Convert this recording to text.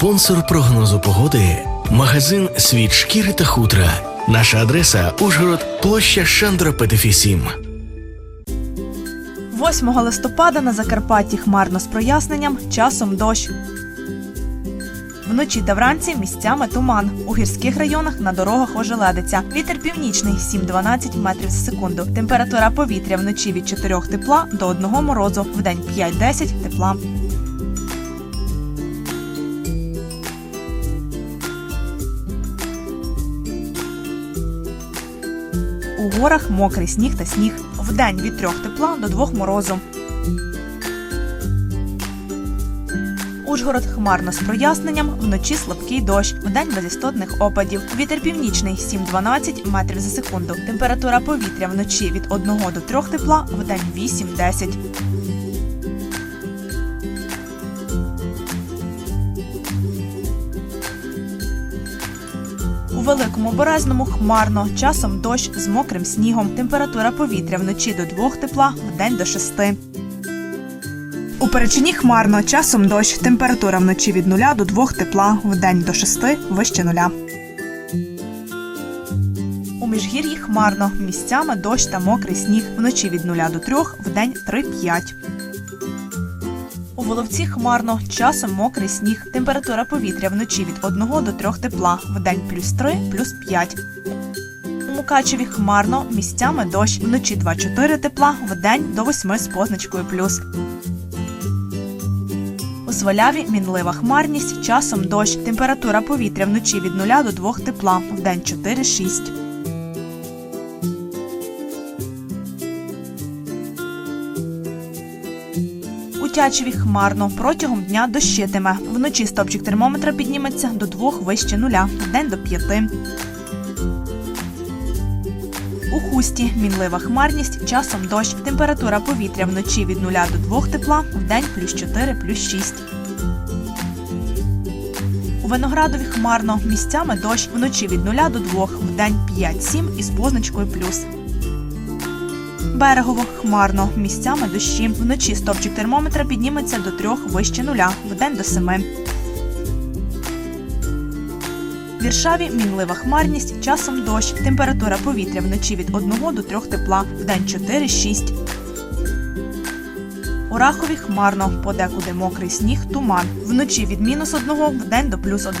Спонсор прогнозу погоди магазин Світ шкіри та хутра. Наша адреса Ужгород, площа Шандра Петефі 7. 8 листопада на Закарпатті хмарно з проясненням, часом дощ. Вночі та вранці місцями туман. У гірських районах на дорогах ожеледиться. Вітер північний 7-12 метрів за секунду. Температура повітря вночі від 4 тепла до 1 морозу, вдень 5-10 тепла. У горах мокрий сніг та сніг. Вдень від 3 тепла до 2 морозу. Ужгород хмарно з проясненням, вночі слабкий дощ, вдень без істотних опадів. Вітер північний 7-12 метрів за секунду. Температура повітря вночі від 1 до 3 тепла, вдень 8-10. У великому Березному хмарно, часом дощ з мокрим снігом. Температура повітря вночі до 2 тепла, вдень до 6. У Перечині хмарно, часом дощ. Температура вночі від 0 до 2 тепла, вдень до 6, вище нуля. У Міжгір'ї хмарно, місцями дощ та мокрий сніг. Вночі від 0 до 3, вдень 3-5. Воловці хмарно, часом мокрий сніг. Температура повітря вночі від 1 до 3 тепла, вдень плюс 3, плюс 5. У Мукачеві хмарно, місцями дощ. Вночі 2-4 тепла, вдень до 8 з позначкою плюс. У Сваляві мінлива хмарність, часом дощ. Температура повітря вночі від 0 до 2 тепла, вдень 4-6. У Тячеві хмарно. Протягом дня дощитиме. Вночі стопчик термометра підніметься до 2 вище нуля, вдень до 5. У хусті мінлива хмарність, часом дощ. Температура повітря вночі від 0 до 2 тепла, вдень плюс 4, плюс 6. У Виноградові хмарно, місцями дощ, вночі від 0 до 2, вдень 5-7 із позначкою плюс. Берегово хмарно, місцями дощі. Вночі стопчик термометра підніметься до 3 вище нуля, вдень до 7. В Віршаві мінлива хмарність, часом дощ. Температура повітря вночі від 1 до 3 тепла, вдень 4-6. У Рахові хмарно, подекуди мокрий сніг, туман. Вночі від мінус 1, вдень до плюс 1.